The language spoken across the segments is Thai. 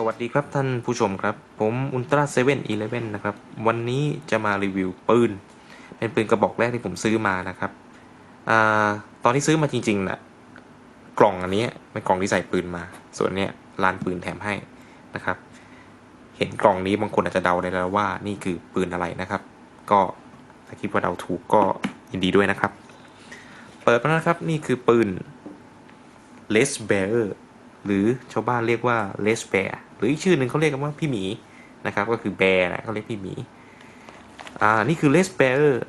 สวัสดีครับท่านผู้ชมครับ ผมอุลตร้าเซเว่นอีเลเว่นนะครับ วันนี้จะมารีวิวปืน เป็นปืนกระบอกแรกที่ผมซื้อมานะครับอตอนที่ซื้อมาจริงๆนะ่ะกล่องอันนี้เป็นกล่องที่ใส่ปืนมา ส่วนเนี้ยร้านปืนแถมให้นะครับ เห็นกล่องนี้บางคนอาจจะเดาได้แล้วว่านี่คือปืนอะไรนะครับ ก็ถ้าคิดว่าเดาถูกก็ยินดีด้วยนะครับ เปิดมาแล้วนะครับนี่คือปืนเลสเบอร์หรือชาวบ้านเรียกว่าเลสแบอร์ หรืออีกชื่อหนึ่งเขาเรียกกันว่าพี่หมีนะครับ ก็คือแบร์นะเขาเรียกพี่หมีอ่านี่คือเลสเบอร์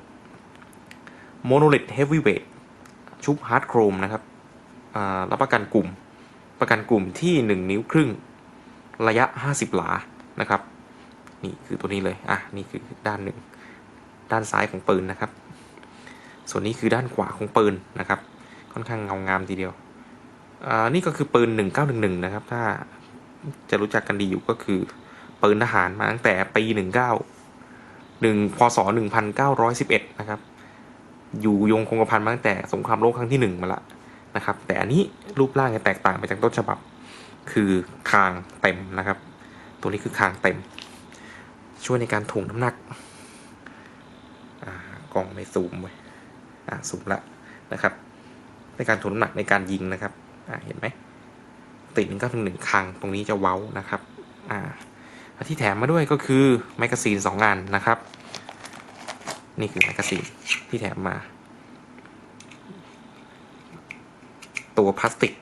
โมโนลิทเฮฟวีเวทชุบฮาร์ดโครมนะครับอ่ารับประกันกลุ่มประกันกลุ่มที่ 1 นิ้วครึ่งระยะ 50 หลานะครับนี่คือตัวนี้เลย อะ นี่คือด้านหนึ่ง ด้านซ้ายของปืนนะครับ ส่วนนี้คือด้านขวาของปืนนะครับ ค่อนข้างเงางามทีเดียว อ่า นี่ก็คือปืน 1911 นะครับ ถ้า จะรู้จักกันดีอยู่ก็คือปืนทหารมาตั้งแต่ปี19 1พศ1911นเก้าร้อยสิบเอ็ดนะครับ อยู่ยงคงกระพันมาตั้งแต่สงครามโลกครั้งที่1มาละนะครับ แต่อันนี้รูปร่างจะแตกต่างไปจากต้นฉบับ คือคางเต็มนะครับ ตัวนี้คือคางเต็ม ช่วยในการถ่วงน้ำหนักกล้องไม่ซูมไว้อ่าซูมละนะครับ ในการถ่วงน้ำหนักในการยิงนะครับเห็นไหม ติดหนึ่งเก้าถึงหนึ่งครั้งตรงนี้จะเว้านะครับอ่าที่แถมมาด้วยก็คือแมกกาซีนสองอันนะครับ นี่คือแมกกาซีนที่แถมมา ตัวพลาสติก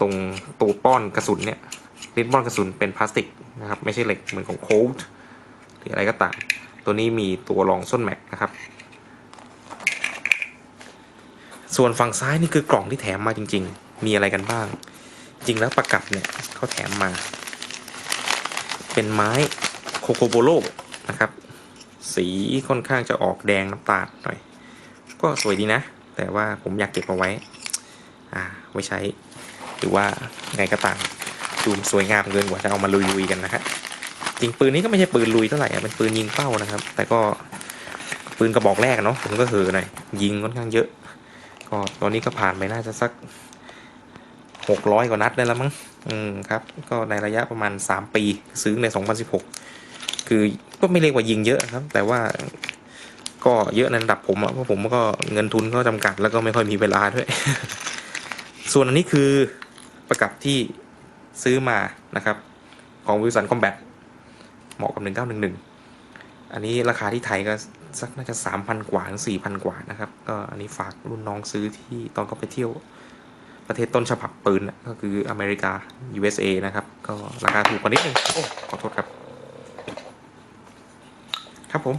ตรงตัวป้อนกระสุนเนี่ยลิ้นป้อนกระสุนเป็นพลาสติกนะครับ ไม่ใช่เหล็กเหมือนของโค้ดหรืออะไรก็ตาม ตัวนี้มีตัวรองส้นแม็กนะครับ ส่วนฝั่งซ้ายนี่คือกล่องที่แถมมาจริง ๆ มีอะไรกันบ้าง จริงแล้วประกับเนี่ยเขาแถมมา เป็นไม้โคโคโบโลนะครับ สีค่อนข้างจะออกแดงน้ำตาลหน่อย ก็สวยดีนะ แต่ว่าผมอยากเก็บเอาไว้ อ่า ไว้ใช้ หรือว่าไงก็ตามดูสวยงามเกินกว่าจะเอามาลุยๆกันนะฮะจริงปืนนี้ก็ไม่ใช่ปืนลุยเท่าไหร่อะเป็นปืนยิงเป้านะครับ แต่ก็ปืนกระบอกแรกเนาะผมก็เหอหน่อยยิงค่อนข้างเยอะ ก็ตอนนี้ก็ผ่านไปน่าจะสัก หกร้อยกว่านัดได้แล้วมั้ง อืมครับ ก็ในระยะประมาณสามปี ซื้อในสองพันสิบหกคือก็ไม่เรียกว่ายิงเยอะครับ แต่ว่าก็เยอะในระดับผมอะเพราะผมก็เงินทุนก็จำกัดแล้วก็ไม่ค่อยมีเวลาด้วย ส่วนอันนี้คือประกับที่ซื้อมานะครับ ของวิสันคอมแบทเหมาะกับ 1911 อันนี้ราคาที่ไทยก็สักน่าจะ 3,000 กว่าถึง4,000 กว่านะครับ ก็อันนี้ฝากรุ่นน้องซื้อที่ตอนเขาไปเที่ยว ประเทศต้นฉบับปืนก็คืออเมริกา USA นะครับ ก็ราคาถูกกว่านิดนึงโอ้ขอโทษครับ ครับผม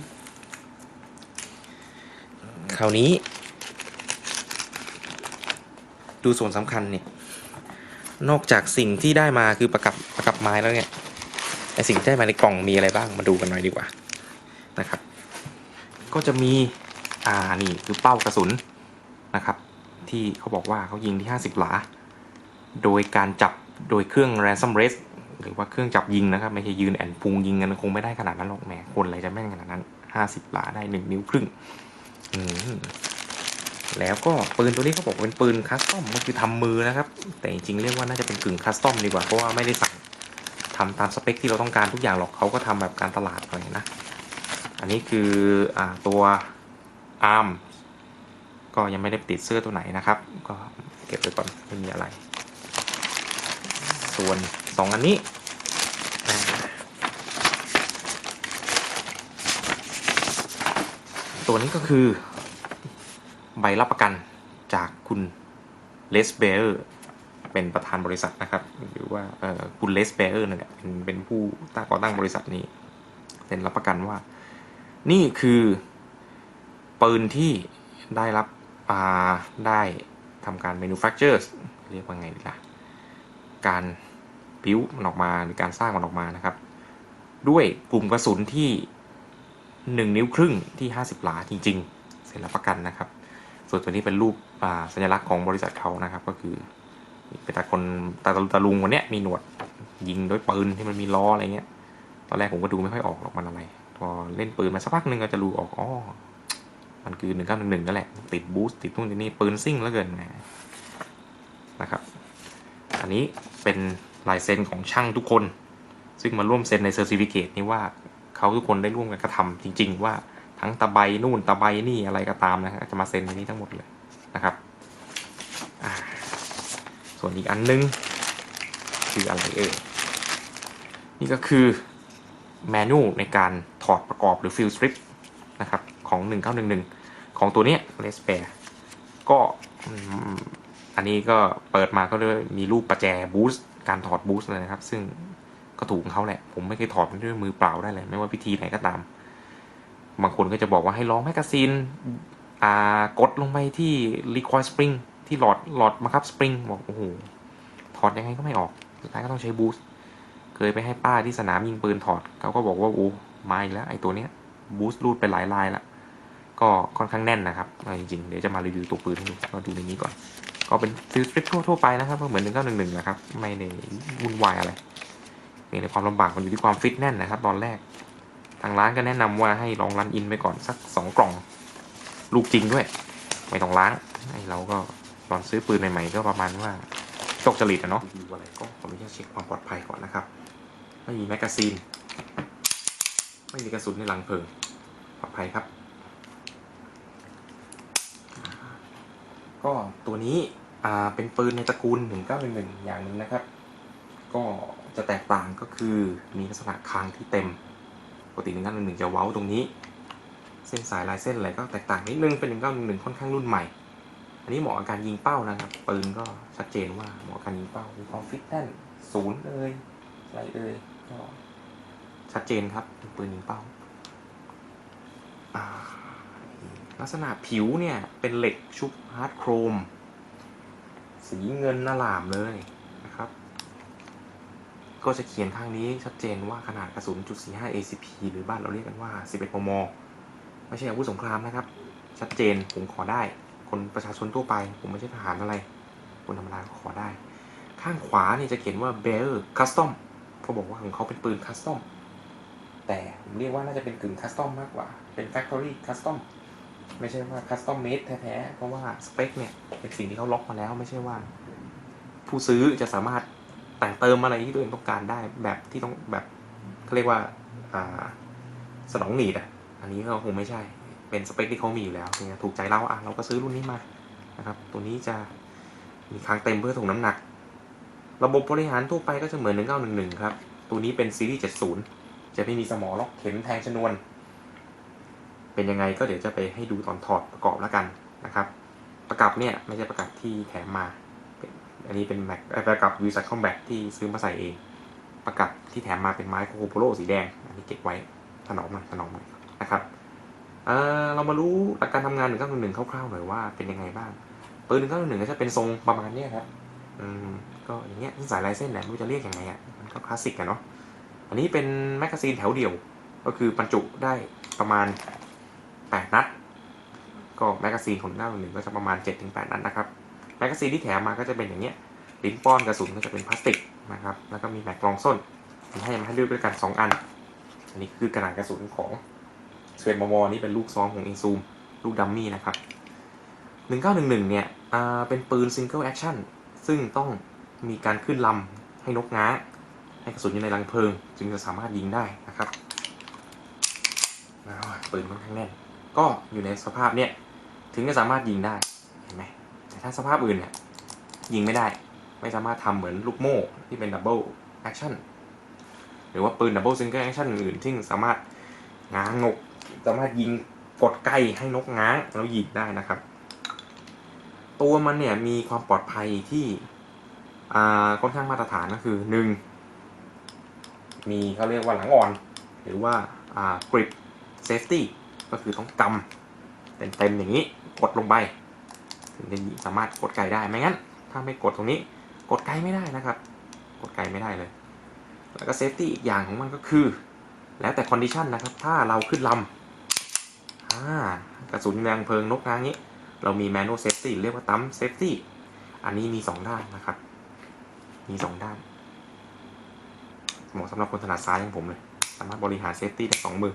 คราวนี้ ดูส่วนสำคัญเนี่ย นอกจากสิ่งที่ได้มาคือประกับประกับไม้แล้วเนี่ยไอสิ่งที่ได้มาในกล่องมีอะไรบ้างมาดูกันหน่อยดีกว่านะครับ ก็จะมี อ่านี่คือเป้ากระสุนนะครับ ที่เขาบอกว่าเขายิงที่ 50 หลา โดยการจับโดยเครื่อง ransom rest หรือว่าเครื่องจับยิงนะครับ ไม่ใช่ยืนแอนพุงยิงกันคงไม่ได้ขนาดนั้นหรอกแหมคนอะไรจะแม่นขนาดนั้น 50 หลาได้ 1 นิ้วครึ่งแล้วก็ปืนตัวนี้เขาบอกเป็นปืนคัสตอมก็คือทำมือนะครับ แต่จริงๆเรียกว่าน่าจะเป็นกึ่งคัสตอมดีกว่าเพราะว่าไม่ได้สั่งทำตามสเปคที่เราต้องการทุกอย่างหรอกเขาก็ทำแบบการตลาดหน่อยนะ อันนี้คืออ่าตัวอาร์ม ก็ยังไม่ได้ติดเสื้อตัวไหนนะครับ ก็เก็บไว้ก่อนไม่มีอะไร ส่วนสองอันนี้ตัวนี้ก็คือใบรับประกันจากคุณเลสเบอร์เป็นประธานบริษัทนะครับ หรือว่าเอ่อคุณเลสเบอร์นั่นแหละเป็นเป็นผู้ตั้งก่อตั้งบริษัทนี้ เป็นรับประกันว่า นี่คือปืนที่ได้รับ ได้ทำการ manufacture เรียกว่าไงดีล่ะ การพิ้วมันออกมาหรือการสร้างมันออกมานะครับ ด้วยกลุ่มกระสุนที่ 1 นิ้วครึ่งที่ 50 หลาจริง ๆเซ็นรับประกันนะครับ ส่วนตัวนี้เป็นรูปสัญลักษณ์ของบริษัทเขานะครับก็คือเป็นตาคนตาตาลุงคนเนี้ยมีหนวดยิงด้วยปืนที่มันมีล้ออะไรเงี้ย ตอนแรกผมก็ดูไม่ค่อยออกหรอกมันอะไร พอเล่นปืนมาสักพักหนึ่งก็จะรู้ออกอ๋อ มันคือหนึ่งเก้าหนึ่งหนึ่งนั่นแหละ ติดบูสต์ติดนู่นติดนี่ปืนซิ่งแล้วเกินแหมนะครับ อันนี้เป็นลายเซ็นของช่างทุกคน ซึ่งมาร่วมเซ็นในเซอร์ติฟิเคตนี้ว่าเขาทุกคนได้ร่วมกันกระทำจริง ๆ ว่าทั้งตะไบนู่นตะไบนี่อะไรก็ตามนะจะมาเซ็นในนี้ทั้งหมดเลยนะครับ ส่วนอีกอันนึง คืออะไรเอ่ยนี่ก็คือแมนูในการถอดประกอบหรือฟิลสตริปนะครับ ของ 1911 ของตัวเนี้ยเลสเปรก็อันนี้ก็เปิดมาก็เลยมีรูปประแจบูสต์การถอดบูสต์เลยนะครับ ซึ่งก็ถูกของเขาแหละ ผมไม่เคยถอดด้วยมือเปล่าได้เลย ไม่ว่าวิธีไหนก็ตาม บางคนก็จะบอกว่าให้ลองแมกกาซีนอ่ากดลงไปที่ recoil spring ที่หลอดหลอดบังคับสปริงบอกโอ้โหถอดยังไงก็ไม่ออกสุดท้ายก็ต้องใช้บูสต์เคยไปให้ป้าที่สนามยิงปืนถอดเขาก็บอกว่าโอ้ไมาอีกแล้วไอ้ตัวเนี้ยบูสต์รูดไปหลายลายละ ก็ค่อนข้างแน่นนะครับจริงๆเดี๋ยวจะมารีวิวตัวปืนให้ดูก็ดูในนี้ก่อน ก็เป็นฟิลสตริปทั่วไปนะครับก็เหมือนหนึ่งเก้าหนึ่งหนึ่งนะครับไม่ในวุ่นวายอะไรเพียงแต่ความลำบากมันอยู่ที่ความฟิตแน่นนะครับ ตอนแรก ทางร้านก็แนะนำว่าให้ลองรันอินไปก่อนสักสองกล่อง ลูกจริงด้วย ไม่ต้องล้างไอ้เราก็ตอนซื้อปืนใหม่ๆก็ประมาณว่าโชคจริตอะเนาะรีวิวอะไรก็ขออนุญาตเช็คความปลอดภัยก่อนนะครับไม่มีแมกกาซีน ไม่มีกระสุนในหลังเพลิงปลอดภัยครับ ก็ตัวนี้อ่าเป็นปืนในตระกูล1911อย่างหนึ่งนะครับ ก็จะแตกต่างก็คือมีลักษณะคางที่เต็มปกติ1911จะเว้าตรงนี้ เส้นสายลายเส้นอะไรก็แตกต่างนิดนึงเป็น1911ค่อนข้างรุ่นใหม่ อันนี้เหมาะกับการยิงเป้านะครับปืนก็ชัดเจนว่าเหมาะกับการยิงเป้ามีความฟิตแน่นศูนย์เอ่ยอะไรเอ่ยก็ชัดเจนครับเป็นปืนยิงเป้าอ่า ลักษณะผิวเนี่ย เป็นเหล็กชุบฮาร์ดโครม สีเงินน่าลามเลยนะครับ ก็จะเขียนข้างนี้ชัดเจนว่าขนาดกระสุนจุด45 ACP หรือบ้านเราเรียกกันว่า 11 มม ไม่ใช่อาวุธสงครามนะครับ ชัดเจนผมขอได้ คนประชาชนทั่วไป ผมไม่ใช่ทหารอะไร คนธรรมดาก็ขอได้ ข้างขวานี่จะเขียนว่า Bear Custom เขาบอกว่าของเขาเป็นปืนคัสตอมแต่ผมเรียกว่าน่าจะเป็นกึ่งคัสตอมมากกว่า เป็น Factory Custom ไม่ใช่ว่า Custom Made แท้ๆ เพราะว่าสเปคเนี่ยเป็นสิ่งที่เขาล็อกมาแล้วไม่ใช่ว่า ผู้ซื้อจะสามารถแต่งเติมอะไรที่ตัวเองต้องการได้แบบที่ต้องแบบเขาเรียกว่าอ่าสนองหนีดอะ อันนี้ก็คงไม่ใช่ เป็นสเปคที่เขามีอยู่แล้วเนี่ยถูกใจเราอะเราก็ซื้อรุ่นนี้มานะครับ ตัวนี้จะมีคางเต็มเพื่อถ่วงน้ำหนัก ระบบบริหารทั่วไปก็จะเหมือน 1911 ครับ ตัวนี้เป็นซีรีส์ 70 จะไม่มีสมอล็อกเข็มแทงชนวน เป็นยังไงก็เดี๋ยวจะไปให้ดูตอนถอดประกอบแล้วกันนะครับประกับเนี่ยไม่ใช่ประกับที่แถมมา อันนี้เป็นแม็กประกับวีซัคคอมแบทที่ซื้อมาใส่เอง ประกับที่แถมมาเป็นไม้โคโคโปโลสีแดง อันนี้เก็บไว้ถนอมหน่อยถนอมหน่อยนะครับเออเรามารู้หลักการทำงาน1911คร่าวๆหน่อยว่าเป็นยังไงบ้างปืน1911ก็จะเป็นทรงประมาณเนี้ยครับอืมก็อย่างเงี้ยสายลายเส้นแหละไม่รู้จะเรียกยังไงอะมันก็คลาสสิกอะเนาะอันนี้เป็นแมกกาซีนแถวเดียว ก็คือบรรจุได้ประมาณ 8 นัด ก็แมกกาซีนของ1911ก็จะประมาณ 7-8 นัดนะครับ แมกกาซีนที่แถมมาก็จะเป็นอย่างเงี้ยลิ้นป้อนกระสุนก็จะเป็นพลาสติกนะครับ แล้วก็มีแม็กรองส้นมีให้มาให้เลือกด้วยกัน 2 อัน อันนี้คือขนาดกระสุนของเซนมอมนี่เป็นลูกซอมของอินซูมลูกดัมมี่นะครับ1911 เนี่ยเป็นปืนซิงเกิลแอคชั่นซึ่งต้องมีการขึ้นลำให้นกง้า ให้กระสุนอยู่ในรังเพลิง จึงจะสามารถยิงได้นะครับปืนค่อนข้างแน่น ก็อยู่ในสภาพเนี้ยถึงจะสามารถยิงได้เห็นไหมแต่ถ้าสภาพอื่นเนี่ยยิงไม่ได้ไม่สามารถทำเหมือนลูกโม่ที่เป็นดับเบิลแอคชั่นหรือว่าปืนดับเบิลซิงเกิลแอคชั่นอื่นที่สามารถง้างงกสามารถยิงกดไกลให้นกง้างแล้วยิงได้นะครับ ตัวมันเนี่ยมีความปลอดภัยที่ค่อนข้างมาตรฐานก็คือหนึ่งมีเขาเรียกว่าหลังอ่อน หรือว่ากริปเซฟตี้ ก็คือต้องกำเต็มๆอย่างนี้กดลงไปถึงจะสามารถกดไกลได้ไม่งั้น ถ้าไม่กดตรงนี้ กดไกลไม่ได้นะครับ กดไกลไม่ได้เลย แล้วก็เซฟตี้อีกอย่างของมันก็คือ แล้วแต่คอนดิชันนะครับ ถ้าเราขึ้นลำอากระสุนแรงเพลิงนกนางนี้ เรามีแมนนวลเซฟตี้เรียกว่าตั้มเซฟตี้อันนี้มีสองด้านนะครับ มีสองด้านเหมาะสำหรับคนถนัดซ้ายอย่างผมเลย สามารถบริหารเซฟตี้ได้สองมือ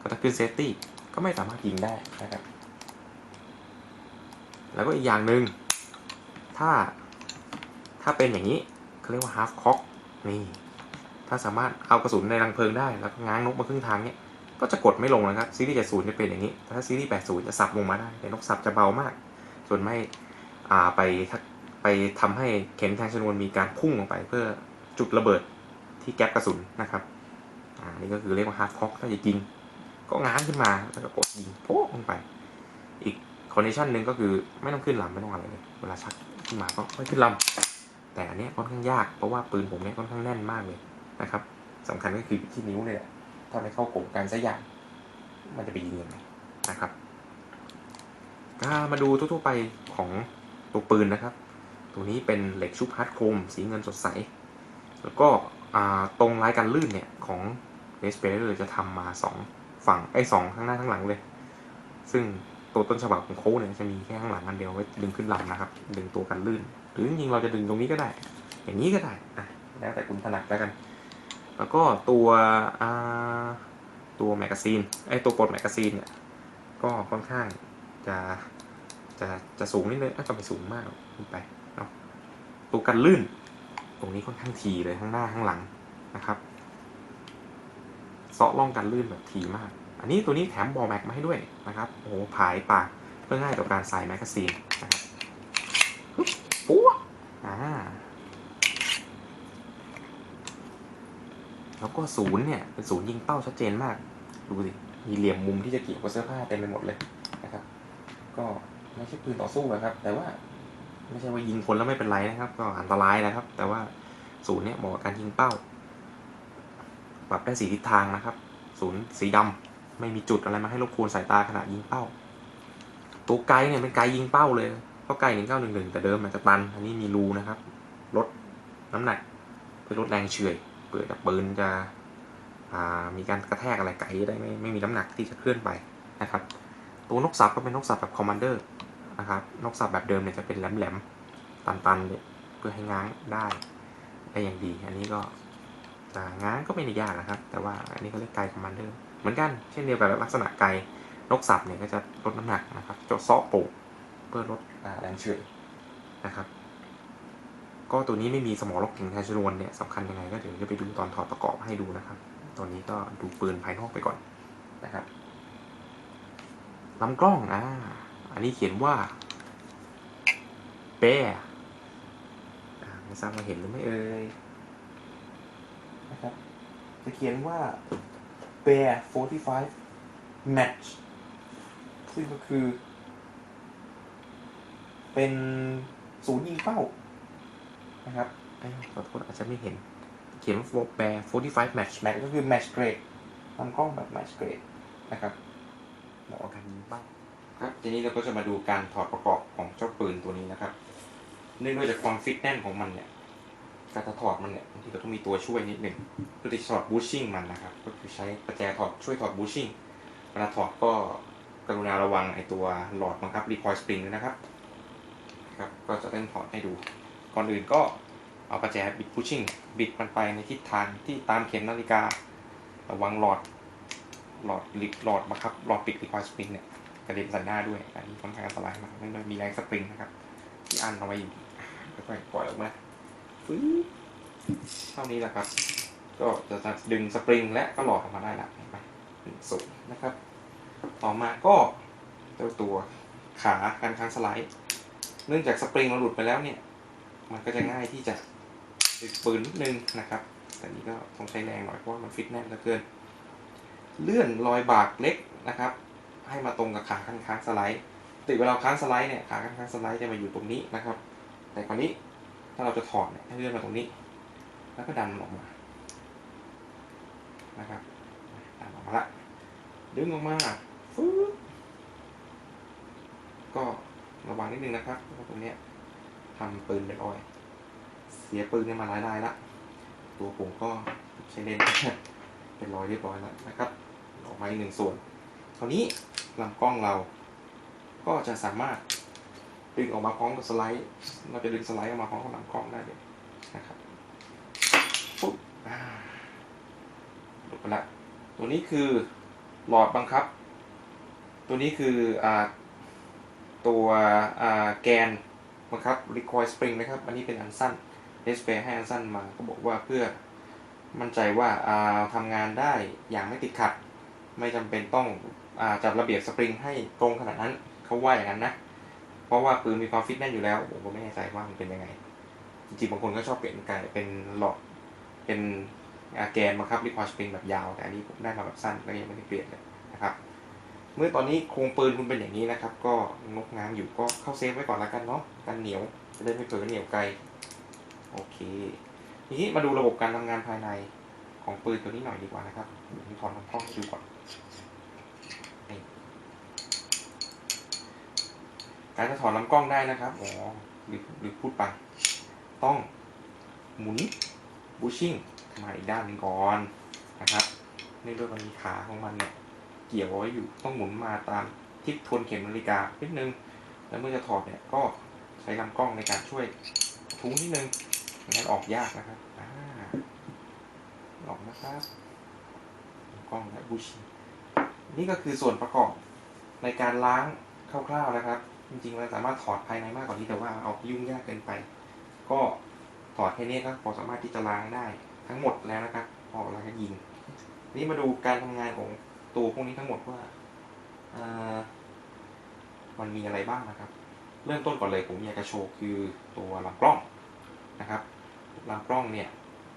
ก็ถ้าขึ้นเซฟตี้ก็ไม่สามารถยิงได้นะครับ แล้วก็อีกอย่างหนึ่งถ้าถ้าเป็นอย่างนี้เขาเรียกว่า half cock นี่ ถ้าสามารถเอากระสุนในรังเพลิงได้ แล้วก็ง้างนกมาครึ่งทางเนี่ยก็จะกดไม่ลงนะครับซีรีส์70จะเป็นอย่างนี้แต่ถ้าซีรีส์80 จะสับลงมาได้แต่นกสับจะเบามาก ส่วนไม่อ่าไปไปทำให้เข็มแทงชนวนมีการพุ่งลงไป เพื่อจุดระเบิดที่แก๊ปกระสุนนะครับ อ่า นี่ก็คือเรียกว่าฮาร์ดคอกถ้าจะยิง ก็ง้างขึ้นมาแล้วก็กดยิงโป๊ะลงไป อีกคอนดิชันหนึ่งก็คือไม่ต้องขึ้นลำไม่ต้องอะไรเลยเวลาชักขึ้นมาก็ไม่ขึ้นลำแต่อันนี้ค่อนข้างยากเพราะว่าปืนผมเนี่ยค่อนข้างแน่นมากเลยนะครับสำคัญก็คือที่นิ้วเลยแหละถ้าไม่เข้ากลมกันสักอย่างมันจะไปยิงยังไงนะครับมาดูทั่วๆไปของตัวปืนนะครับ ตัวนี้เป็นเหล็กชุบฮาร์ดโครมสีเงินสดใส แล้วก็ตรงลายกันลื่นเนี่ย ของเ e สเปเ r จะทำมาสอง ฝั่งไอ้สองข้างหน้าข้างหลังเลย ซึ่งตัวต้นฉบับของโค้ดเนี่ยจะมีแค่ข้างหลังอันเดียวไว้ดึงขึ้นลำนะครับ ดึงตัวกันลื่น หรือจริงๆเราจะดึงตรงนี้ก็ได้ อย่างนี้ก็ได้อะแล้วแต่คุณถนัดแล้วกัน แล้วก็ตัวตัวแมกกาซีนไอ้ตัวปลดแมกกาซีนเนี่ยก็ค่อนข้างจะจะจะสูงนิดนึงอ้ยก็ไม่สูงมากหรอกขึ้นไปเนาะตัวกันลื่น ตรงนี้ค่อนข้างทีเลยข้างหน้าข้างหลังนะครับ เซาะล่องกันลื่นแบบทีมาก อันนี้ตัวนี้แถมบอลแม็กมาให้ด้วยนะครับโอ้โหผายปากเพื่อง่ายต่อการใส่แมกกาซีนนะครับปึ๊บปุ๊บอ่าแล้วก็ศูนย์เนี่ยเป็นศูนย์ยิงเป้าชัดเจนมาก ดูสิมีเหลี่ยมมุมที่จะเกี่ยวกับเสื้อผ้าเต็มไปหมดเลยนะครับ ก็ไม่ใช่ปืนต่อสู้นะครับ แต่ว่าไม่ใช่ว่ายิงคนแล้วไม่เป็นไรนะครับ ก็อันตรายนะครับ แต่ว่าศูนย์เนี่ยเหมาะกับการยิงเป้า ปรับได้สีทิศทางนะครับ ศูนย์สีดำไม่มีจุดอะไรมาให้รบกวนสายตาขณะยิงเป้า ตัวไกลเนี่ยเป็นไกลยิงเป้าเลยเพราะไกลหนึ่งเก้าหนึ่งหนึ่งแต่เดิมมันจะตัน อันนี้มีรูนะครับลดน้ำหนักเพื่อลดแรงเฉื่อยเปิดปืนจะมีการกระแทกอะไรไกลได้ไม่ไม่มีน้ำหนักที่จะเคลื่อนไปนะครับ ตัวนกสับก็เป็นนกสับแบบคอมมานเดอร์นะครับนกสับแบบเดิมเนี่ยจะเป็นแหลมๆตันๆเนี่ยเพื่อให้ง้างได้ได้อย่างดี อันนี้ก็ งางก็ไม่ได้ยากนะครับ แต่ว่าอันนี้ก็เรียกไกคอมมานเดอร์เหมือนกันเช่นเดียวกับลักษณะไกนกสับเนี่ยก็จะลดน้ำหนักนะครับจะเซาะป่งเพื่อลดอแรงเฉื่อยนะครับ ก็ตัวนี้ไม่มีสมอล็อกเก่งแทนชนวนเนี่ยสำคัญยังไงก็เดี๋ยวจะไปดูตอนถอดประกอบให้ดูนะครับ ตัวนี้ก็ดูปืนภายนอกไปก่อนนะครับลำกล้องอ่าอันนี้เขียนว่าเปไม่ทราบว่าเห็นหรือไม่เอ่ย จะเขียนว่า Bear 45 Match ซึ่งก็คือ เป็นศูนย์ยิงเป้า นะครับเอ้ยขอโทษอาจจะไม่เห็น เขียนว่าแบร์45 match match ก็คือ match grade ลำกล้องแบบ match grade นะครับเหมาะกับการยิงเป้าครับทีนี้เราก็จะมาดูการถอดประกอบของเจ้าปืนตัวนี้นะครับ เนื่องด้วยจากความฟิตแน่นของมันเนี่ย การจะถอดมันเนี่ย บาต้องมีตัวช่วยนิดหนึ่งเพื่อที่จะถอดบูชชิ่งมันนะครับ ก็คือใช้ประแจถอดช่วยถอดบูชชิ่งเวลาถอดก็กรุณาระวังไอตัวหลอดบังคับรีคอยสปริงด้วยนะครับครับก็จะเล่นถอดให้ดู ก่อนอื่นก็เอาประแจบิดพุชชิ่งบิดมันไปในทิศทางที่ตามเข็มนาฬิการะวังหลอดหลอดลิหลอดบังคับหลอดปิดรีคอยสปริงเนี่ยกระเด็นใส่หน้าด้วยอันนี้ค่อนข้างอันตรายมากเนื่มีแรงสปริงนะครับ ที่อันเอาไว้อยู่ค่อยๆปล่อยออกมาฟึ๊บ เท่านี้แหละครับ ก็จะดึงสปริงและก็หลอดออกมาได้ละเห็นไหมหนึ่งสูงนะครับ ต่อมาก็เจ้าตัวขาการค้างสไลด์ เนื่องจากสปริงเราหลุดไปแล้วเนี่ย มันก็จะง่ายที่จะติดปืนนิดนึงนะครับ แต่นี้ก็ต้องใช้แรงหน่อยเพราะว่ามันฟิตแน่นเหลือเกิน เลื่อนรอยบากเล็กนะครับ ให้มาตรงกับขาข้างค้างสไลด์ติเวลาค้างสไลด์เนี่ยขาข้างสไลด์จะมาอยู่ตรงนี้นะครับ แต่คราวนี้ถ้าเราจะถอดเนี่ยให้เลื่อนมาตรงนี้ แล้วก็ดันออกมา นะครับ ดันออกมาละ ดึงออกมาฟึ๊บก็ระวังนิดนึงนะครับเพราะว่าตรงนี้ทำปืนเป็นออย เสียปืนกันมาหลายรายละ ตัวผมก็ใช้เล่นเป็นรอยเรียบร้อยแล้วนะครับ ออกมาอีกหนึ่งส่วน คราวนี้ลำกล้องเรา ก็จะสามารถดึงออกมาพร้อมกับสไลด์ เราจะดึงสไลด์ออกมาพร้อมกับลำกล้องได้เลยนะครับ ปุ๊บอ่าห ลุดไปละตัวนี้คือหลอดบังคับ ตัวนี้คืออตัวแกนบังคับ recoil spring นะครับ อันนี้เป็นอันสั้น display ให้อันสั้นมาก็บอกว่าเพื่อมั่นใจว่าาทำงานได้อย่างไม่ติดขัด ไม่จำเป็นต้องอจัดระเบียบสปริงให้ตรงขนาดนั้นเขาว่าอย่างนั้นนะ เพราะว่าปืนมีความฟิตแน่นอยู่แล้วผมก็ไม่แน่ใจว่ามันเป็นยังไง จริงๆบางคนก็ชอบเปลี่ยนกลายเป็นหลอดเป็น แกนบังคับรีคอร์สปริงแบบยาว แต่อันนี้ผมได้มาแบบสั้นก็ยังไม่ได้เปลี่ยนเลยนะครับ เมื่อตอนนี้โครงปืนคุณเป็นอย่างนี้นะครับ ก็งกงามอยู่ก็เข้าเซฟไว้ก่อนแล้วกันเนาะกันเหนียวจะได้ไม่เผลอเหนียวไกลโอเคทีนี้มาดูระบบการทำงานภายในของปืนตัวนี้หน่อยดีกว่านะครับเดี๋ยวผมถอนลำกล้องดูก่อนการจะถอนลำกล้องได้นะครับอ๋อหรือหรือพูดไป ต้องหมุนบูชิ่ง มาอีกด้านนึงก่อนนะครับเนื่องด้วยมันมีขาของมันเนี่ยเกี่ยวไว้อยู่ต้องหมุนมาตามทิศทวนเข็มนาฬิกานิดนึง แล้วเมื่อจะถอดเนี่ยก็ใช้ลำกล้องในการช่วยทุ้งนิดนึงงั้นออกยากนะครับอ่าออกนะครับกล้องและบูชินี่ก็คือส่วนประกอบในการล้างคร่าวๆนะครับ จริงๆเราสามารถถอดภายในมากกว่านี้แต่ว่าเอายุ่งยากเกินไป ก็ถอดแค่นี้ก็พอสามารถที่จะล้างได้ ทั้งหมดแล้วนะครับพอแล้วก็ยิง นี่มาดูการทำงานของตัวพวกนี้ทั้งหมดว่าอมันมีอะไรบ้างนะครับ เริ่มต้นก่อนเลยผมอยากจะโชว์คือตัวลำกล้องนะครับลำกล้องเนี่ย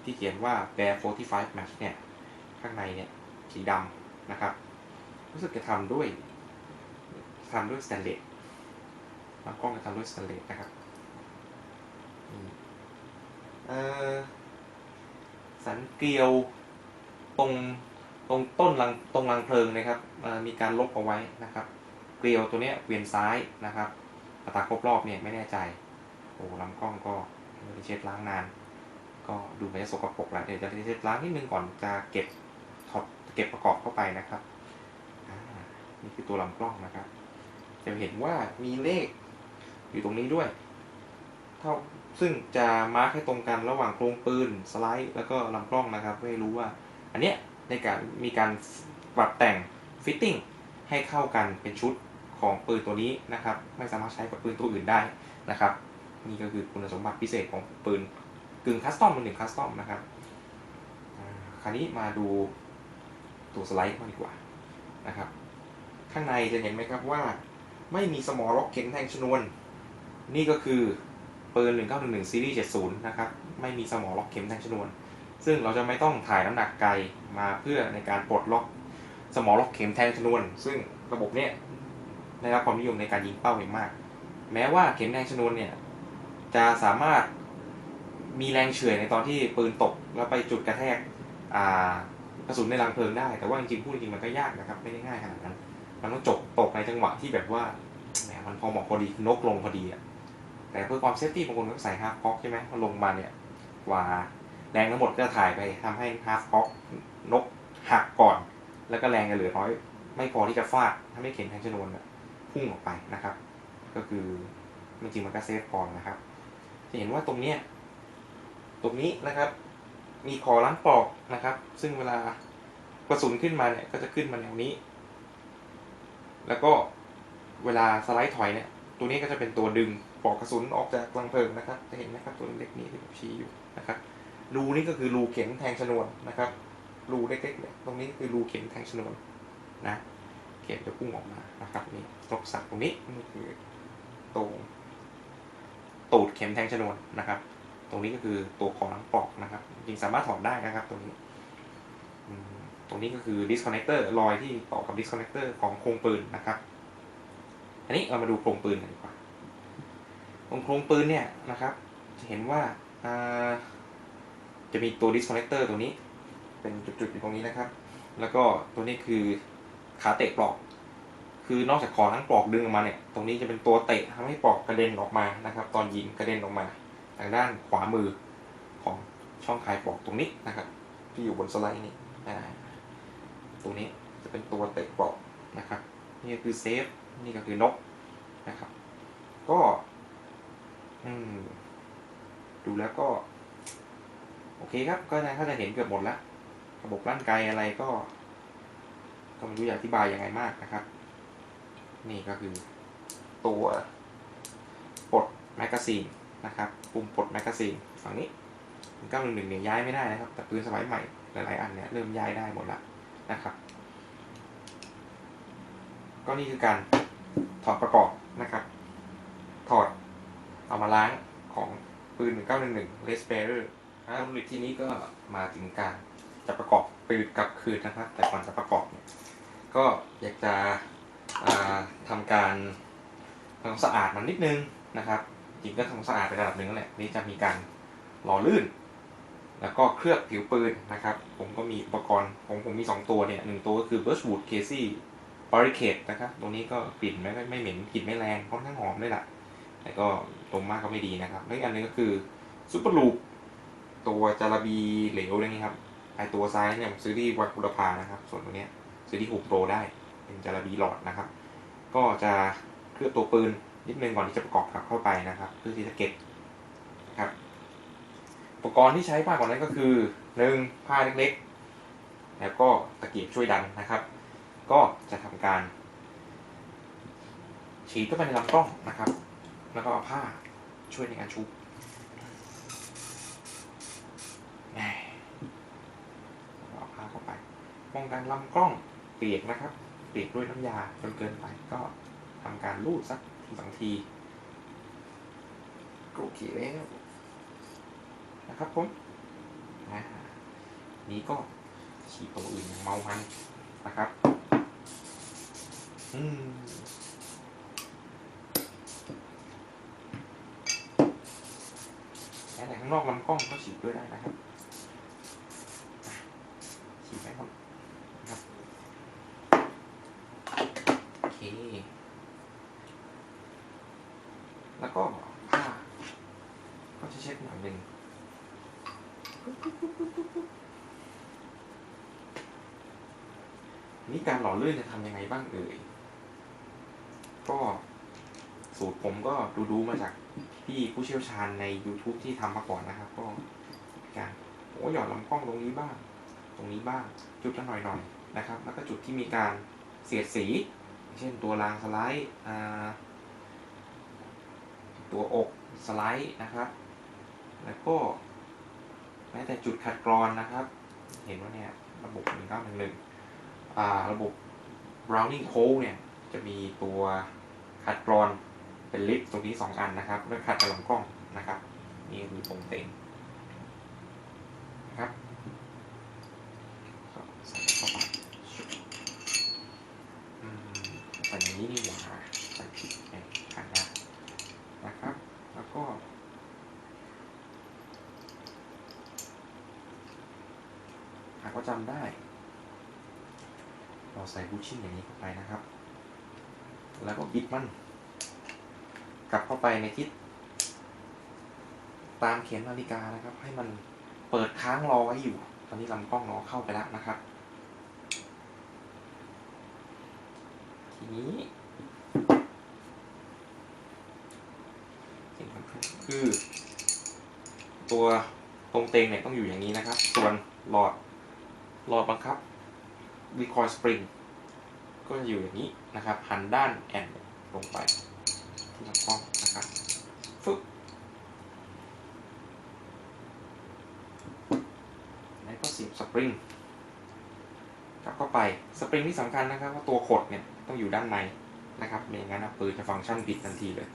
ที่เขียนว่า Bear 45 Match เนี่ยข้างในเนี่ยสีดำนะครับ รู้สึกจะทำด้วยทำด้วยสแตนเลสลำกล้องจะทำด้วยสแตนเลสนะครับเอ่อ สันเกลียวตรงตรงต้นรังตรงรังเพลิงนะครับมีการลบเอาไว้นะครับ เกลียวตัวเนี้ยเวียนซ้ายนะครับอัตราครบรอบเนี่ยไม่แน่ใจโอ้ลำกล้องก็ไม่ได้เช็ดล้างนาน ก็ดูเหมือนจะสกปรกแล้วเดี๋ยวจะเช็ดล้างนิดนึงก่อนจะเก็บถอดเก็บประกอบเข้าไปนะครับนี่คือตัวลำกล้องนะครับ จะเห็นว่ามีเลขอยู่ตรงนี้ด้วย เท่า ซึ่งจะมาร์คให้ตรงกันระหว่างโครงปืนสไลด์ แล้วก็ลำกล้องนะครับเพื่อให้รู้ว่า อันเนี้ยในการมีการปรับแต่งฟิตติ้งให้เข้ากันเป็นชุดของปืนตัวนี้นะครับ ไม่สามารถใช้กับปืนตัวอื่นได้นะครับ นี่ก็คือคุณสมบัติพิเศษของปืนกึ่งคัสตอมเป็นหนึ่งคัสตอมนะครับคราวนี้มาดูตัวสไลด์มางดีกว่านะครับ ข้างในจะเห็นไหมครับว่าไม่มีสมอล็อกเข็มแทงชนวน นี่ก็คือ ปืน 1911 ซีรีส์ 70 นะครับ ไม่มีสมอล็อกเข็มแทงชนวน ซึ่งเราจะไม่ต้องถ่ายน้ำหนักไกลมาเพื่อในการปลดล็อกสมอล็อกเข็มแทงชนวน ซึ่งระบบเนี้ยได้รับความนิยมในการยิงเป้าอย่างมาก แม้ว่าเข็มแทงชนวนเนี่ยจะสามารถมีแรงเฉื่อยในตอนที่ปืนตกแล้วไปจุดกระแทกอ่ากระสุนในรังเพลิงได้ แต่ว่าจริงๆพูดจริงมันก็ยากนะครับไม่ได้ง่ายขนาดนั้น มันต้องจบตกในจังหวะที่แบบว่าแหมมันพอเหมาะพอดีนกลงพอดีอะ แต่เพื่อความเซฟตี้บางคนก็ใส่ฮาร์ฟพ็อกใช่ไหมพอลงมาเนี่ยกว่าแรงทั้งหมดก็จะถ่ายไปทำให้ฮาร์ฟพ็อกนกหักก่อน แล้วก็แรงจะเหลือน้อย ไม่พอที่จะฟาดถ้าไม่เข็นแทงชนวนพุ่งออกไปนะครับ ก็คือจริงๆมันก็เซฟก่อนนะครับ จะเห็นว่าตรงเนี้ยตรงนี้นะครับ มีคอล้างปลอกนะครับ ซึ่งเวลากระสุนขึ้นมาเนี่ยก็จะขึ้นมาแนวนี้ แล้วก็เวลาสไลด์ถอยเนี่ย ตัวนี้ก็จะเป็นตัวดึง ปลอกกระสุนออกจากรังเพลิงนะครับ จะเห็นไหมครับตัวเล็กๆนี้ที่ผมชี้อยู่นะครับ รูนี่ก็คือรูเข็มแทงชนวนนะครับ รูเล็กๆเนี่ยตรงนี้คือรูเข็มแทงชนวนนะเข็มจะพุ่งออกมานะครับนี่ตกสักตรงนี้นี่คือตรงตูดเข็มแทงชนวนนะครับ ตรงนี้ก็คือตัวของหลังปลอกนะครับ จริงสามารถถอดได้นะครับตรงนี้ตรงนี้ก็คือ disconnector รอยที่ต่อกับ disconnector ของโครงปืนนะครับ อันนี้เรามาดูโครงปืนกันดีกว่า ตรงโครงปืนเนี่ยนะครับ จะเห็นว่าจะมีตัว disconnector ตัวนี้ เป็นจุดๆอยู่ตรงนี้นะครับ แล้วก็ตัวนี้คือขาเตะปลอก คือนอกจากคอทั้งปลอกดึงออกมาเนี่ย ตรงนี้จะเป็นตัวเตะทำให้ปลอกกระเด็นออกมานะครับ ตอนยิงกระเด็นออกมา ทางด้านขวามือของช่องคายปลอกตรงนี้นะครับ ที่อยู่บนสไลด์นี่ตรงนี้จะเป็นตัวเตะปลอกนะครับ นี่ก็คือเซฟ นี่ก็คือนกนะครับ ก็ ดูแล้วก็ โอเคครับ ก็นะถ้าจะเห็นเกือบหมดแล้วระบบร่างกายอะไรก็ ก็ไม่รู้จะอธิบายยังไงมากนะครับ นี่ก็คือ ตัวปลดแมกกาซีนนะครับ ปุ่มปลดแมกกาซีนฝั่งนี้เก้าหนึ่งหนึ่งเนี่ยย้ายไม่ได้นะครับ แต่ปืนสมัยใหม่หลาย ๆ อันเนี่ยเริ่มย้ายได้หมดละนะครับ ก็นี่คือการถอดประกอบนะครับ ถอด เอามาล้างของปืน 1911 r e s p a r e r นะผลิตที่นี้ก็มาถึงการจะประกอบปืนกลับคืนนะครับ แต่ก่อนจะประกอบเนี่ยก็อยากจะอ่าทำการทำความสะอาดมันนิดนึงนะครับ จริงก็ทำความสะอาดไประดับหนึ่งแล้วแหละนี่จะมีการหล่อลื่น แล้วก็เคลือบผิวปืนนะครับ ผมก็มีอุปกรณ์ผมผมมี 2 ตัวเนี่ยหนึ่งตัวก็คือ Birchwood Casey Barricade นะครับ ตรงนี้ก็กลิ่นไม่ไม่ไม่เหม็นกลิ่นไม่แรงค่อนข้างหอมด้วยล่ะ แต่ก็ตรงมากก็ไม่ดีนะครับแล้วอีกอันนึงก็คือ Super Loop ตัวจารบีเหลวอะไรเงี้ครับไอตัวซ้ายเนี่ยผมซื้อที่วัดบุรพานะครับ ส่วนตัวเนี้ยซื้อที่ฮูโปรได้ เป็นจารบีหลอดนะครับ ก็จะเคลือบตัวปืนนิดนึงก่อนที่จะประกอบกลับเข้าไปนะครับ เพื่อที่จะเก็บนะครับอุปกรณ์ที่ใช้มากกว่านั้นก็คือหนึ่งผ้าเล็กๆ แล้วก็ตะเกียบช่วยดันนะครับ ก็จะทำการฉีดเข้าไปในลำกล้องนะครับ แล้วก็เอาผ้าช่วยในการชุบแหมเอาผ้าเข้าไป ป้องกันลำกล้องเปียกนะครับ เปียกด้วยน้ำยาจนเกินไปก็ทำการลูดสักทีสองทีก็โอเคแล้วนะครับผมนี้ก็ฉีดตัวอื่นอย่างเมามันนะครับ อืม แม้แต่ข้างนอกลำกล้องก็ฉีดด้วยได้นะครับฉีดไปครับนะครับโอเค แล้วก็ผ้าก็จะเช็ดหน่อยหนึ่งนี่การหล่อลื่นจะทำยังไงบ้างเอ่ย ก็สูตรผมก็ดูดูๆมาจาก พี่ผู้เชี่ยวชาญใน YouTube ที่ทำมาก่อนนะครับ ก็การโอ้หย่อนลำกล้องตรงนี้บ้าง ตรงนี้บ้าง จุดละหน่อยหน่อยๆนะครับ แล้วก็จุดที่มีการเสียดสี เช่นตัวรางสไลด์ตัวอกสไลด์นะครับ แล้วก็แม้แต่จุดขัดกรอนนะครับ เห็นว่าเนี่ยระบบ1911อ่าระบบ Browning Code เนี่ย จะมีตัวขัดกรอน เป็นลิฟต์ตรงนี้สองอันนะครับแล้วขัดกับลำกล้องนะครับ นี่คือตรงเต็งนะครับใส่เข้าไปอืมใส่อย่างนี้นี่หว่าใส่ผิดเองขัดยากนะครับ แล้วก็หากว่าจำได้ เราใส่บูชชิ่นอย่างนี้เข้าไปนะครับ แล้วก็บิดมัน กลับเข้าไปในทิศตามเข็มนาฬิกานะครับ ให้มันเปิดค้างรอไว้อยู่ ตอนนี้ลำกล้องรอเข้าไปแล้วนะครับ ทีนี้สิ่งสำคัญคือ ตัวตรงเตงเนี่ยต้องอยู่อย่างนี้นะครับ ส่วนหลอดหลอดบังคับรีคอยสปริงก็จะอยู่อย่างนี้นะครับ หันด้านแอนลงไป ที่ลำกล้องนะครับฟึบแล้วก็เสียบสปริงกลับเข้าไปสปริงที่สำคัญนะครับว่าตัวขดเนี่ยต้องอยู่ด้านในนะครับไม่อย่างนั้นนะปืนจะฟังก์ชันผิดทันทีเลย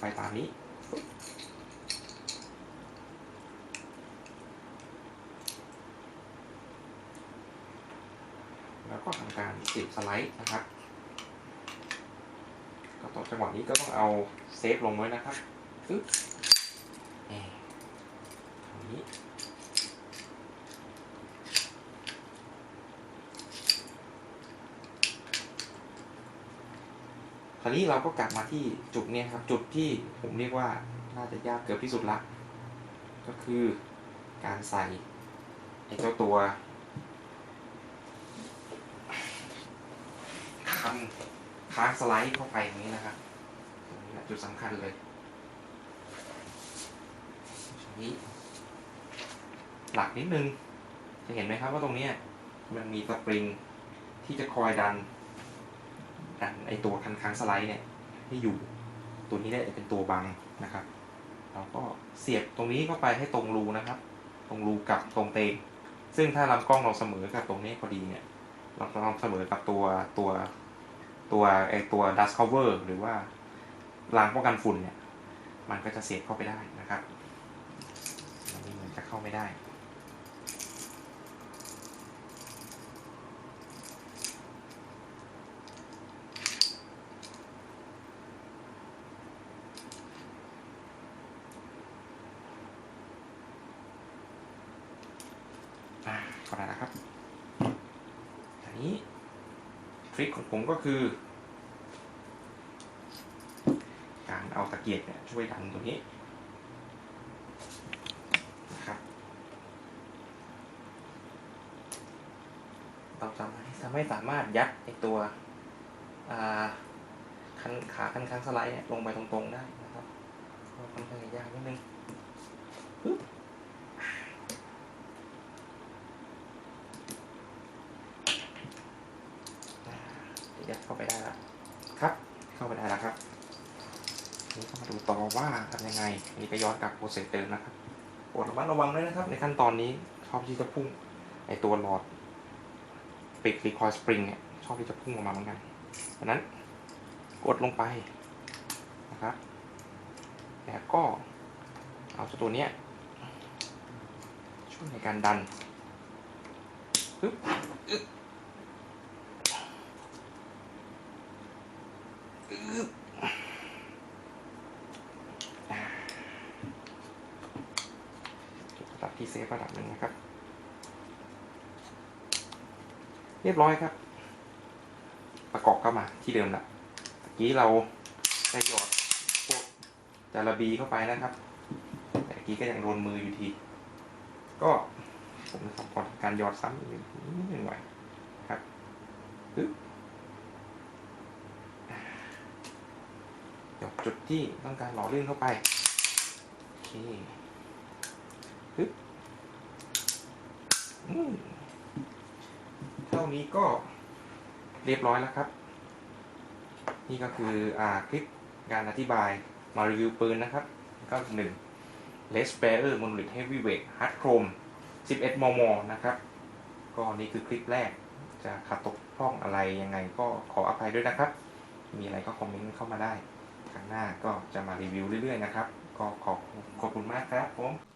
ไปตามนี้แล้วก็ทำการเสียบสไลด์นะครับ ตรงจังหวะนี้ก็ต้องเอาเซฟลงไว้นะครับปึ๊บแหม่ทางนี้คราวนี้เราก็กลับมาที่จุดเนี้ยครับ จุดที่ผมเรียกว่าน่าจะยากเกือบที่สุดละ ก็คือการใส่ไอ้เจ้าตัว คัน ค้างสไลด์เข้าไปอย่างนี้นะครับตรงนี้แหละจุดสำคัญเลยตรงนี้หลักนิดนึง จะเห็นไหมครับว่าตรงเนี้มันมีสปริงที่จะคอยดันดันไอตัวคันค้างสไลด์เนี่ยให้อยู่ ตัวนี้เนี่ยจะเป็นตัวบังนะครับเราก็เสียบตรงนี้เข้าไปให้ตรงรูนะครับ ตรงรูกับตรงเตงซึ่งถ้าลำกล้องเราเสมอกับตรงนี้พอดีเนี่ยเราจะลองเสมอกับตัวตัว ตัวไอตัว dust cover หรือว่ารางป้องกันฝุ่นเนี่ย มันก็จะเสียบเข้าไปได้นะครับอันนี้มันจะเข้าไม่ได้ อ่าก็ได้แล้วครับอันนี้ท ริคของผมก็คือ การเอาตะเกียบเนี่ยช่วยดันตรงนี้นะครับเราจะไม่สามารถยัดไอตัวอ่าคันขาคันค้างสไลด์ลงไปตรงๆได้นะครับค่อนข้างยากนิดนึง ยัดเข้าไปได้แล้วครับ เข้าไปได้แล้วครับนี่ก็มาดูต่อว่าทำยังไงนนี้ก็ย้อนกลับโปรเซสเดิมนะครับโปรดระมัดระวังด้วยนะครับ ในขั้นตอนนี้ชอบที่จะพุ่งไอตัวหลอดปิดรีคอยสปริงเนี่ยชอบที่จะพุ่งออกมาเหมือนกันเพราะนั้นกดลงไปนะครับแล้วก็เอาเจ้าตัวเนี้ยช่วยในการดันปึ๊บอึ๊บ ระดับที่เซฟระดับหนึ่งนะครับ เรียบร้อยครับ ประกอบเข้ามาที่เดิมละเมื่อกี้เราได้หยอดพวกจาระบีเข้าไปนะครับ แต่เมื่อกี้ก็ยังโดนมืออยู่ที ก็ผมจะทำก่อนการหยอดซ้ำอีกนิดหน่อยครับหยอดจุดที่ต้องการหล่อลื่นเข้าไปโอเคปึ๊บอืม ท่านี้ก็เรียบร้อยแล้วครับ นี่ก็คืออ่าคลิปการอธิบายมารีวิวปืนนะครับ ก็หนึ่ง Les p a r e r Monolith Heavyweight Hard Chrome 11 มม นะครับ ก็นี่คือคลิปแรก จะขัดตกพร่องอะไรยังไงก็ขออภัยด้วยนะครับ มีอะไรก็คอมเมนต์เข้ามาได้ ครั้งหน้าก็จะมารีวิวเรื่อยๆนะครับ ก็ขอบขอบคุณมากครับผม